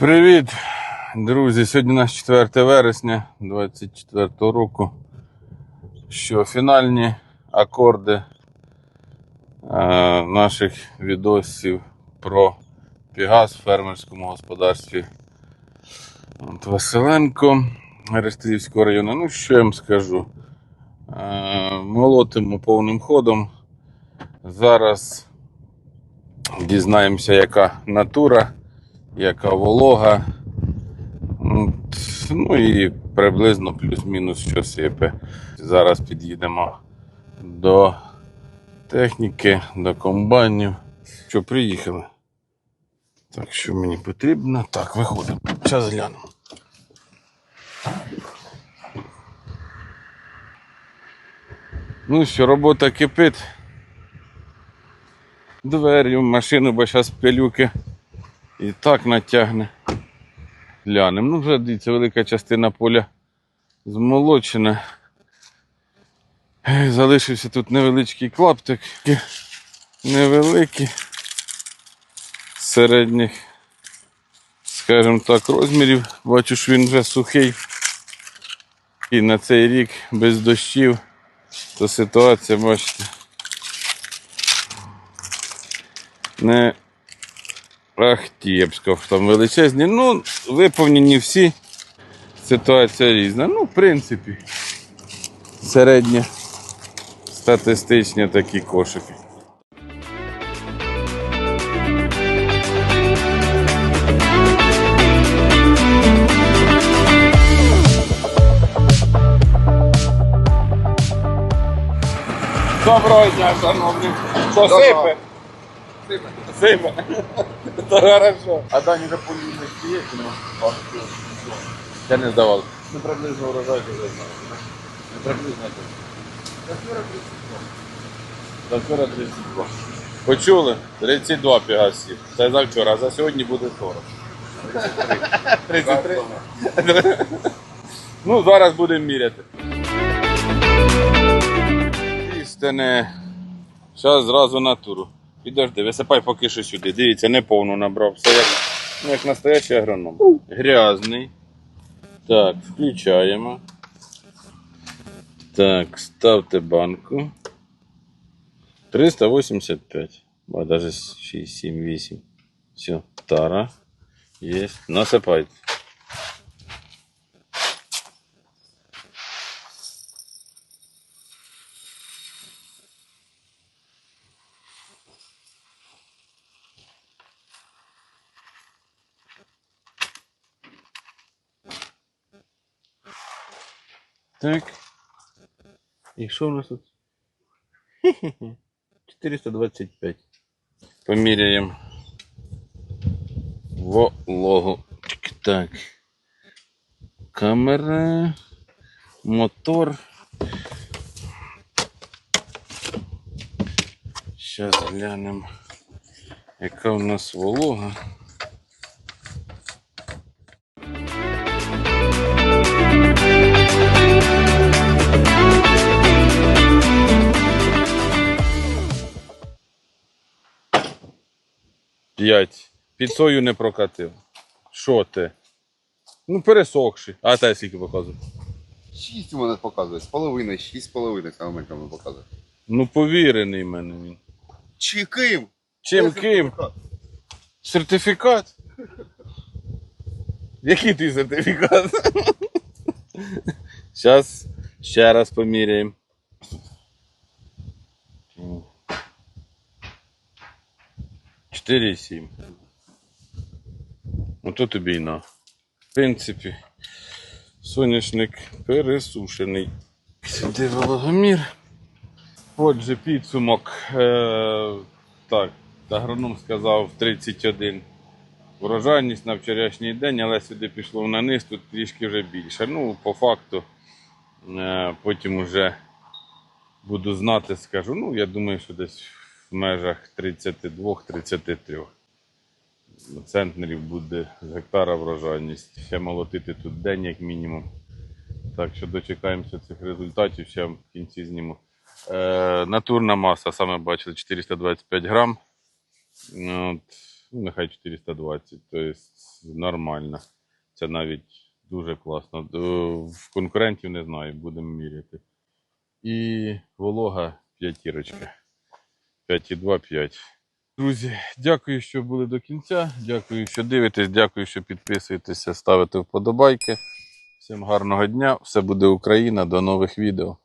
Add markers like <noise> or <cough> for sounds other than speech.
Привіт, друзі! Сьогодні у нас 4 вересня 24 року. Що фінальні акорди е, наших відосів про Пігаз в фермерському господарстві От Василенко Арестівського району. Ну, що я вам скажу? Е, молотимо повним ходом. Зараз дізнаємося, яка натура яка волога. Ну і приблизно плюс-мінус що сипе. Зараз під'їдемо до техніки, до комбайнів. Що приїхали? Так, що мені потрібно? Так, виходимо. Зараз глянемо. Ну що, робота кипить. Двері в машину, бо зараз пилюки і так натягне. Глянемо. Ну, вже дивіться, велика частина поля змолочена. Залишився тут невеличкий клаптик. Невеликий. Середніх, скажімо так, розмірів. Бачу, що він вже сухий. І на цей рік без дощів. То ситуація, бачите. Не Сказав, там величезні. Ну, виповнені всі. Ситуація різна. Ну, в принципі, середні статистичні такі кошики. Доброго дня, шановні. Що Доброго. Сипе? Сипе. То хорошо. А дані до полівності є чи нема? Я не здавав. Ну, приблизно урожай вже знаю. Не приблизно це. До вчора 32. Почули? 32 пігасів. Це за вчора, а за сьогодні буде 40. 33? ну, зараз будемо міряти. Істине. Зараз зразу на туру. Підожди, висипай поки що сюди. Дивіться, не повну набрав. Все як, ну, як настоящий агроном. Грязний. Так, включаємо. Так, ставте банку. 385. А даже 6, 7, 8. Все, тара. Есть. Насыпайте. Так. І що у нас тут? <laughs> 425. Поміряємо вологу. Так. Камера. Мотор. Зараз глянемо, яка у нас волога. П'ять. Під сою не прокатив. Що ти? Ну, пересохши. А те скільки показує? Шість у мене показує, з половиною, шість з половиною саме кому показує. Ну, повірений мене він. Чи ким? Чим ким? Сертифікат? Який ти сертифікат? <laughs> Зараз ще раз поміряємо. Чотири і сім. Ото тобі й на. В принципі, соняшник пересушений. Сюди вологомір. Отже, підсумок. Е, так, агроном сказав 31 врожайність на вчорашній день, але сюди пішло на низ, тут трішки вже більше. Ну, по факту, е, потім вже буду знати, скажу. Ну, я думаю, що десь в межах 32-33 центнерів буде з гектара врожайність. Ще молотити тут день, як мінімум. Так що дочекаємося цих результатів, ще в кінці зніму. Е, натурна маса, саме бачили, 425 грам. От, ну, нехай 420, тобто нормально. Це навіть дуже класно. До- В конкурентів не знаю, будемо міряти. І волога п'ятірочка. 5,2-5. Друзі, дякую, що були до кінця. Дякую, що дивитесь, дякую, що підписуєтеся, ставите вподобайки. Всім гарного дня. Все буде Україна. До нових відео.